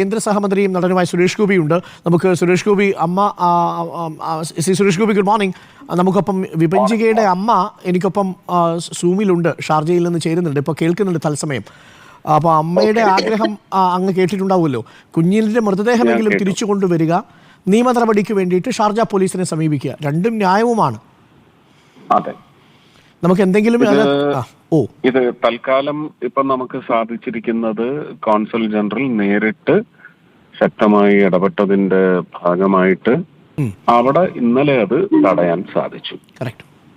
കേന്ദ്ര സഹമന്ത്രിയും നടനുമായ സുരേഷ് ഗോപിയുണ്ട്. നമുക്ക് സുരേഷ് ഗോപി അമ്മ ശ്രീ സുരേഷ് ഗോപി ഗുഡ് മോർണിംഗ് നമുക്കൊപ്പം വിഭജികയുടെ അമ്മ എനിക്കൊപ്പം സൂമിലുണ്ട് ഷാർജയിൽ നിന്ന് ചേരുന്നുണ്ട്. ഇപ്പോൾ കേൾക്കുന്നുണ്ട് തത്സമയം. അപ്പോൾ അമ്മയുടെ ആഗ്രഹം അങ്ങ് കേട്ടിട്ടുണ്ടാവുമല്ലോ. കുഞ്ഞിന്റെ മൃതദേഹമെങ്കിലും. തിരിച്ചു കൊണ്ടുവരിക നിയമ നടപടിക്ക് വേണ്ടിയിട്ട് ഷാർജ പോലീസിനെ സമീപിക്കുക. രണ്ടും ന്യായവുമാണ്. നമുക്ക് എന്തെങ്കിലും ഇത് തൽക്കാലം ഇപ്പൊ നമുക്ക് സാധിച്ചിരിക്കുന്നത് കോൺസൽ ജനറൽ നേരിട്ട് ശക്തമായി ഇടപെട്ടതിന്റെ ഭാഗമായിട്ട്. അവിടെ ഇന്നലെ അത് തടയാൻ സാധിച്ചു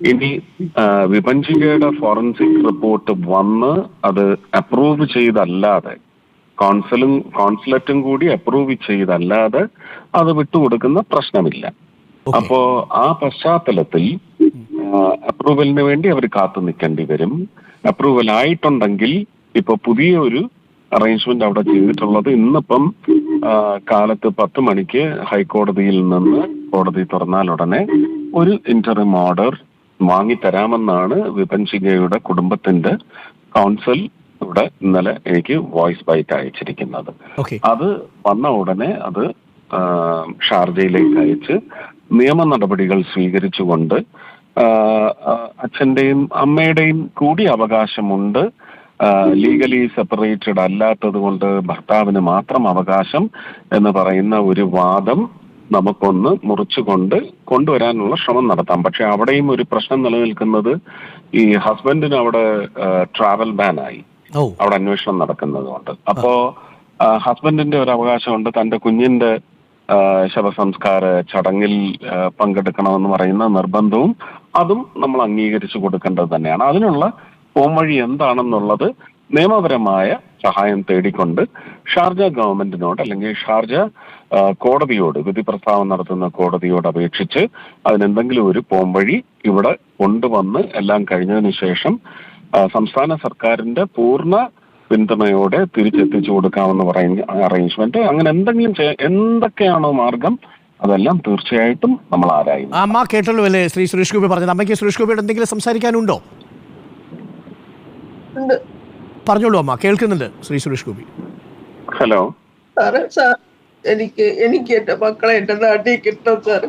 ഇനി വിപഞ്ചികയുടെ ഫോറൻസിക് റിപ്പോർട്ട് വന്ന് അത് അപ്രൂവ് ചെയ്തല്ലാതെ കോൺസലും കോൺസുലറ്റും കൂടി അപ്രൂവ് ചെയ്തല്ലാതെ അത് വിട്ടുകൊടുക്കുന്ന പ്രശ്നമില്ല. അപ്പോ ആ പശ്ചാത്തലത്തിൽ അപ്രൂവലിന് വേണ്ടി അവർ കാത്തു നിൽക്കേണ്ടി വരും. അപ്രൂവൽ ആയിട്ടുണ്ടെങ്കിൽ ഇപ്പൊ പുതിയ ഒരു അറേഞ്ച്മെന്റ് അവിടെ ചെയ്തിട്ടുള്ളത് ഇന്നിപ്പം കാലത്ത് പത്ത് മണിക്ക് ഹൈക്കോടതിയിൽ നിന്ന് കോടതി തുറന്നാൽ ഉടനെ ഒരു ഇന്റർം ഓർഡർ വാങ്ങിത്തരാമെന്നാണ് വിപൻസിംഗയുടെ കുടുംബത്തിന്റെ കൗൺസിൽ ഇവിടെ ഇന്നലെ എനിക്ക് വോയിസ് ബൈറ്റ് അയച്ചിരിക്കുന്നത്. അത് വന്ന ഉടനെ അത് ഷാർജയിലേക്ക് അയച്ച് നിയമ നടപടികൾ സ്വീകരിച്ചുകൊണ്ട് അച്ഛന്റെയും അമ്മയുടെയും കൂടി അവകാശമുണ്ട്. ലീഗലി സെപ്പറേറ്റഡ് അല്ലാത്തത് കൊണ്ട് ഭർത്താവിന് മാത്രം അവകാശം എന്ന് പറയുന്ന ഒരു വാദം നമുക്കൊന്ന് മുറിച്ചുകൊണ്ട് കൊണ്ടുവരാനുള്ള ശ്രമം നടത്താം. പക്ഷെ അവിടെയും ഒരു പ്രശ്നം നിലനിൽക്കുന്നത് ഈ ഹസ്ബൻഡിന് അവിടെ ട്രാവൽ ബാൻ ആയി. ഓ. അവിടെ അന്വേഷണം നടക്കുന്നത് കൊണ്ട്. അപ്പോ ഹസ്ബൻഡിന്റെ ഒരു അവകാശമുണ്ട്. തന്റെ കുഞ്ഞിന്റെ ശവസംസ്കാര ചടങ്ങിൽ പങ്കെടുക്കണമെന്ന് പറയുന്ന നിർബന്ധവും അതും നമ്മൾ അംഗീകരിച്ചു കൊടുക്കേണ്ടത് തന്നെയാണ്. അതിനുള്ള പോംവഴി എന്താണെന്നുള്ളത് നിയമപരമായ സഹായം തേടിക്കൊണ്ട് ഷാർജ ഗവൺമെന്റിനോട് അല്ലെങ്കിൽ ഷാർജ കോടതിയോട് വിധി പ്രസ്താവം നടത്തുന്ന കോടതിയോട് അപേക്ഷിച്ച് അതിനെന്തെങ്കിലും ഒരു പോംവഴി ഇവിടെ കൊണ്ടുവന്ന് എല്ലാം കഴിഞ്ഞതിന് ശേഷം സംസ്ഥാന സർക്കാരിന്റെ പൂർണ പിന്തുണയോടെ തിരിച്ചെത്തിച്ചു കൊടുക്കാമെന്ന് പറയുന്ന അറേഞ്ച്മെന്റ് അങ്ങനെ എന്തെങ്കിലും എന്തൊക്കെയാണോ മാർഗം അതെല്ലാം തീർച്ചയായിട്ടും നമ്മൾ ആരായും അമ്മ കേട്ടല്ലോ അല്ലേ? ശ്രീ സുരേഷ് ഗോപി പറഞ്ഞത്. അമ്മയ്ക്ക് സുരേഷ് ഗോപിയോട് എന്തെങ്കിലും സംസാരിക്കാനുണ്ടോ? ഉണ്ട്. പറഞ്ഞോളൂ അമ്മ. കേൾക്കുന്നുണ്ട് Shri Suresh Gopi. Hello. Sir sir എനിക്ക് എനിക്ക് എന്റെ മക്കളെ എന്റെ നാട്ടിൽ കിട്ടും സാർ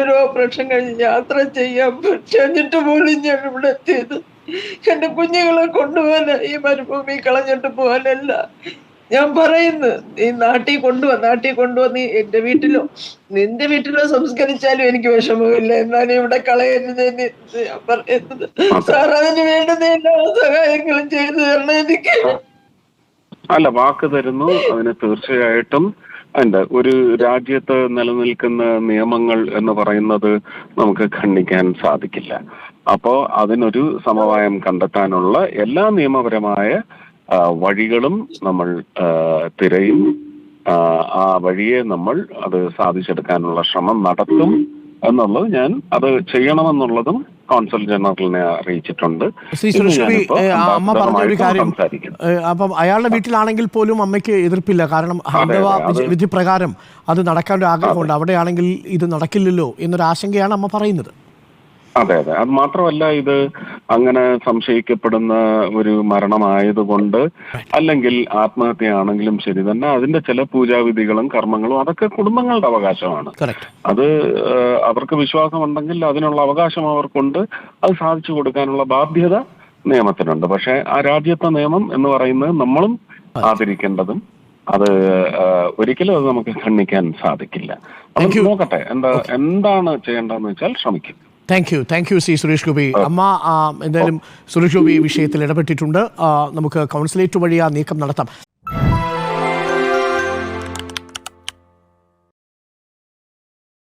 ഒരു ഓപ്പറേഷൻ കഴിഞ്ഞ് യാത്ര ചെയ്യാൻ പറ്റിയിട്ട് പോലും ഞാൻ ഇവിടെ എത്തിയത്. എന്റെ കുഞ്ഞുങ്ങളെ കൊണ്ടുപോകാൻ ഈ മരുഭൂമി കളഞ്ഞിട്ട് പോകാനല്ല. ഞാൻ പറയുന്നു ഈ നാട്ടിൽ കൊണ്ടുവന്ന് നാട്ടിൽ കൊണ്ടുവന്ന് എന്റെ വീട്ടിലോ നിന്റെ വീട്ടിലോ സംസ്കരിച്ചാലും എനിക്ക് വിഷമമില്ല. എന്നാലും ഇവിടെ കളയരുത് പറയുന്നത്. സാർ അതിന് വേണ്ടുന്ന എല്ലാ സഹായങ്ങളും ചെയ്തു തരണം എനിക്ക്. അല്ല വാക്ക് തരുന്നു. അതിന് തീർച്ചയായിട്ടും അല്ല ഒരു രാജ്യത്ത് നിലനിൽക്കുന്ന നിയമങ്ങൾ എന്ന് പറയുന്നത് നമുക്ക് ഖണ്ഡിക്കാൻ സാധിക്കില്ല. അപ്പോ അതിനൊരു സമവായം കണ്ടെത്താനുള്ള എല്ലാ നിയമപരമായ വഴികളും നമ്മൾ തിരയും. ആ, വഴിയെ നമ്മൾ അത് സാധിച്ചെടുക്കാനുള്ള ശ്രമം നടത്തും എന്നുള്ളത് ഞാൻ അത് ചെയ്യണമെന്നുള്ളതും കോൺസൽ ജനറലിനെ അറിയിച്ചിട്ടുണ്ട്. അമ്മ പറഞ്ഞ ഒരു കാര്യം അപ്പം അയാളുടെ വീട്ടിലാണെങ്കിൽ പോലും അമ്മയ്ക്ക് എതിർപ്പില്ല. കാരണം ഹൈന്ദവ വിധി പ്രകാരം അത് നടക്കാൻ ഒരു ആഗ്രഹമുണ്ട് അവിടെയാണെങ്കിൽ ഇത് നടക്കില്ലല്ലോ എന്നൊരു ആശങ്കയാണ് അമ്മ പറയുന്നത്. അതെ അതെ. അത് മാത്രമല്ല ഇത് അങ്ങനെ സംശയിക്കപ്പെടുന്ന ഒരു മരണമായതുകൊണ്ട് അല്ലെങ്കിൽ ആത്മഹത്യയാണെങ്കിലും ശരി തന്നെ അതിന്റെ ചില പൂജാവിധികളും കർമ്മങ്ങളും അതൊക്കെ കുടുംബങ്ങളുടെ അവകാശമാണ്. അത് അവർക്ക് വിശ്വാസമുണ്ടെങ്കിൽ അതിനുള്ള അവകാശം അവർക്കുണ്ട്. അത് സാധിച്ചു കൊടുക്കാനുള്ള ബാധ്യത നിയമത്തിനുണ്ട്. പക്ഷെ ആ രാജ്യത്തെ നിയമം എന്ന് പറയുന്നത് നമ്മളും ആദരിക്കേണ്ടതും അത് ഒരിക്കലും അത് നമുക്ക് ഖണ്ഡിക്കാൻ സാധിക്കില്ല. നമുക്ക് നോക്കട്ടെ എന്താ എന്താണ് ചെയ്യേണ്ടതെന്ന് വെച്ചാൽ ശ്രമിക്കും. താങ്ക് യു താങ്ക് യു സി സുരേഷ് ഗോപി. അമ്മ എന്തായാലും സുരേഷ് ഗോപി വിഷയത്തിൽ ഇടപെട്ടിട്ടുണ്ട്. നമുക്ക് കൗൺസിലേറ്റ് വഴി ആ നീക്കം നടത്താം.